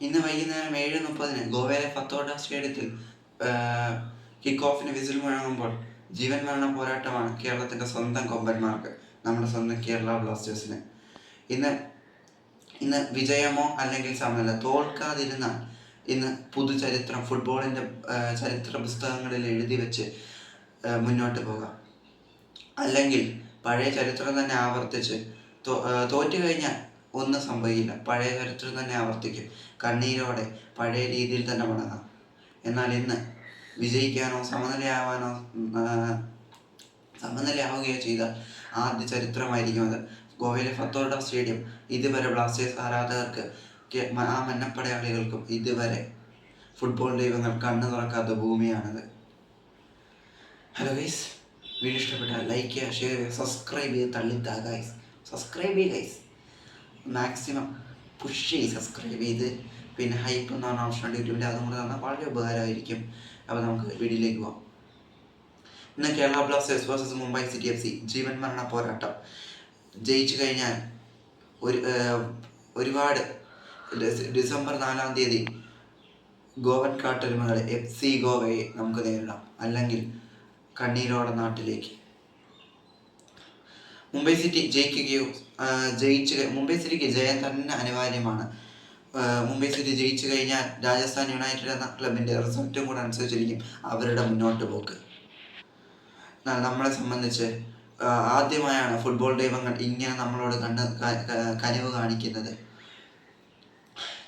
ഇന്ന് വൈകുന്നേരം ഏഴ് മുപ്പതിന് ഗോവയിലെ ഫത്തോഡ സ്റ്റേഡിയത്തിൽ കിക്ക് ഓഫിന് വിസിൽ മുഴങ്ങുമ്പോൾ ജീവൻ മരണ പോരാട്ടമാണ് കേരളത്തിന്റെ സ്വന്തം കൊമ്പന്മാർക്ക് നമ്മുടെ സ്വന്തം കേരള ബ്ലാസ്റ്റേഴ്സിന്. ഇന്ന് ഇന്ന് വിജയമോ അല്ലെങ്കിൽ സമയമല്ല തോൽക്കാതിരുന്നാൽ ഇന്ന് പുതുചരിത്രം ഫുട്ബോളിന്റെ ചരിത്ര പുസ്തകങ്ങളിൽ എഴുതി വെച്ച് മുന്നോട്ട് പോകാം. അല്ലെങ്കിൽ പഴയ ചരിത്രം തന്നെ ആവർത്തിച്ച് തോറ്റു കഴിഞ്ഞാൽ ഒന്നും സംഭവിക്കില്ല. പഴയ ചരിത്രം തന്നെ ആവർത്തിക്കും. കണ്ണീരോടെ പഴയ രീതിയിൽ തന്നെ മടങ്ങാം എന്നാൽ ഇന്ന് വിജയിക്കാനോ സമനിലയാവാനോ സമനിലയാവുകയോ ചെയ്ത ആദ്യ ചരിത്രമായിരിക്കും അത്. ഗോവയിലെ ഫത്തോർഡ സ്റ്റേഡിയം ഇതുവരെ ബ്ലാസ്റ്റേഴ്സ് ആരാധകർക്ക് ആ മന്നപ്പടയാളികൾക്കും ഇതുവരെ ഫുട്ബോൾ ദൈവങ്ങൾ കണ്ണു തുറക്കാത്ത ഭൂമിയാണിത്. ഹലോ ഗൈസ് വീഡിയോ ഇഷ്ടപ്പെട്ടാൽ ലൈക്ക് ചെയ്യുക ഷെയർ ചെയ്യുക സബ്സ്ക്രൈബ് ചെയ്ത് തള്ളിത്താ ഗൈസ്. സബ്സ്ക്രൈബ് ചെയ്യുക ഗൈസ്. മാക്സിമം പുഷ് ചെയ്ത് സബ്സ്ക്രൈബ് ചെയ്ത് പിന്നെ ഹൈപ്പ് എന്ന് പറഞ്ഞ ഓപ്ഷൻ യൂട്യൂബിൽ അതും കൂടെ തന്നാൽ വളരെ ഉപകാരമായിരിക്കും. അപ്പോൾ നമുക്ക് വീഡിയോയിലേക്ക് പോകാം ഇന്ന് Kerala blasters versus Mumbai city F C ജീവൻ മരണ പോരാട്ടം. ജയിച്ചു കഴിഞ്ഞാൽ ഒരു ഒരുപാട് ഡിസ- ഡിസംബർ നാലാം തീയതി ഗോവൻ കാട്ടൊരുമകളെ എഫ് സി ഗോവയെ നമുക്ക് നേരിടാം. അല്ലെങ്കിൽ കണ്ണീരോടെ നാട്ടിലേക്ക്. മുംബൈ സിറ്റി ജയിക്കുകയോ ജയിച്ച് മുംബൈ സിറ്റിക്ക് ജയം തന്നെ അനിവാര്യമാണ്. മുംബൈ സിറ്റി ജയിച്ചു കഴിഞ്ഞാൽ രാജസ്ഥാൻ യുണൈറ്റഡ് എന്ന ക്ലബിന്റെ റിസൾട്ടും കൂടെ അനുസരിച്ചിരിക്കും അവരുടെ മുന്നോട്ട് പോക്ക്. നമ്മളെ സംബന്ധിച്ച് ആദ്യമായാണ് ഫുട്ബോൾ ദൈവങ്ങൾ ഇങ്ങനെ നമ്മളോട് കണ്ണ് ക- ക- കനിവ് കാണിക്കുന്നത്.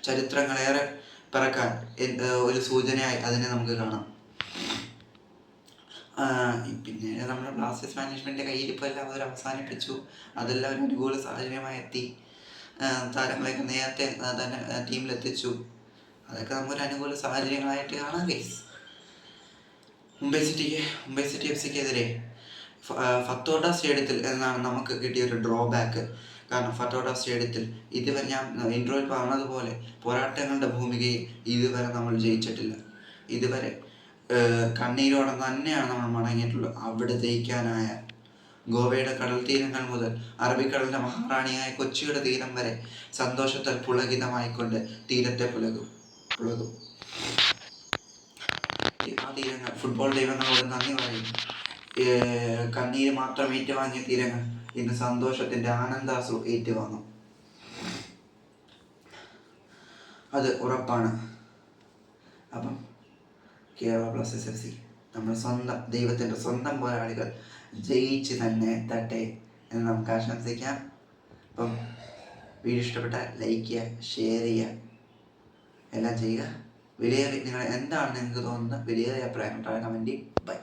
ചരിത്രങ്ങളേറെ പിറക്കാൻ ഒരു സൂചനയായി അതിനെ നമുക്ക് കാണാം. പിന്നെ നമ്മുടെ ബ്ലാസ്റ്റേഴ്സ് മാനേജ്മെന്റിന്റെ കയ്യിൽ ഇപ്പോൾ എല്ലാം അവർ അവസാനിപ്പിച്ചു. അതെല്ലാം ഒരു അനുകൂല സാഹചര്യമായി എത്തി താരങ്ങളെയൊക്കെ നേരത്തെ തന്നെ ടീമിലെത്തിച്ചു. അതൊക്കെ നമുക്കൊരു അനുകൂല സാഹചര്യങ്ങളായിട്ട് കാണാം കേസ് മുംബൈ സിറ്റിക്ക് മുംബൈ സിറ്റി എഫ് സിക്കെതിരെ ഫത്തോഡ സ്റ്റേഡിയത്തിൽ എന്നാണ് നമുക്ക് കിട്ടിയ ഒരു ഡ്രോ ബാക്ക് കാരണം ഫത്തോഡ സ്റ്റേഡിയത്തിൽ ഇതുവരെ ഞാൻ ഇൻട്രോയിൽ പറഞ്ഞതുപോലെ പോരാട്ടങ്ങളുടെ ഭൂമികയിൽ ഇതുവരെ നമ്മൾ ജയിച്ചിട്ടില്ല. ഇതുവരെ കണ്ണീരോടെ തന്നെയാണ് നമ്മൾ മടങ്ങിയിട്ടുള്ളത്. അവിടെ ജയിക്കാനായ ഗോവയുടെ കടൽ തീരങ്ങൾ മുതൽ അറബിക്കടലിന്റെ മഹാറാണിയായ കൊച്ചിയുടെ തീരം വരെ സന്തോഷത്താൽ പുളകിതമായിക്കൊണ്ട് തീരത്തെ പുലകും പുലകും ആ തീരങ്ങൾ ഫുട്ബോൾ ദൈവങ്ങളോട് നന്ദി പറയും. കണ്ണീര് മാത്രം ഏറ്റുവാങ്ങിയ തീരങ്ങൾ ഇന്ന് സന്തോഷത്തിന്റെ ആനന്ദാസു ഏറ്റുവാങ്ങും. അത് ഉറപ്പാണ്. Kerala blasters F C. നമ്മുടെ സ്വന്തം ദൈവത്തിന്റെ സ്വന്തം പോരാളികൾ ജയിച്ച് തന്നെ എത്തട്ടെ എന്ന് നമുക്ക് ആശംസിക്കാം. അപ്പം വീഡിയോ ഇഷ്ടപ്പെട്ട ലൈക്ക് ചെയ്യുക ഷെയർ ചെയ്യുക എല്ലാം ചെയ്യുക. വിലയേറി നിങ്ങൾ എന്താണ് നിങ്ങൾക്ക് തോന്നുന്നത് വിലയേറിയ അഭിപ്രായം കമന്റ് ബൈ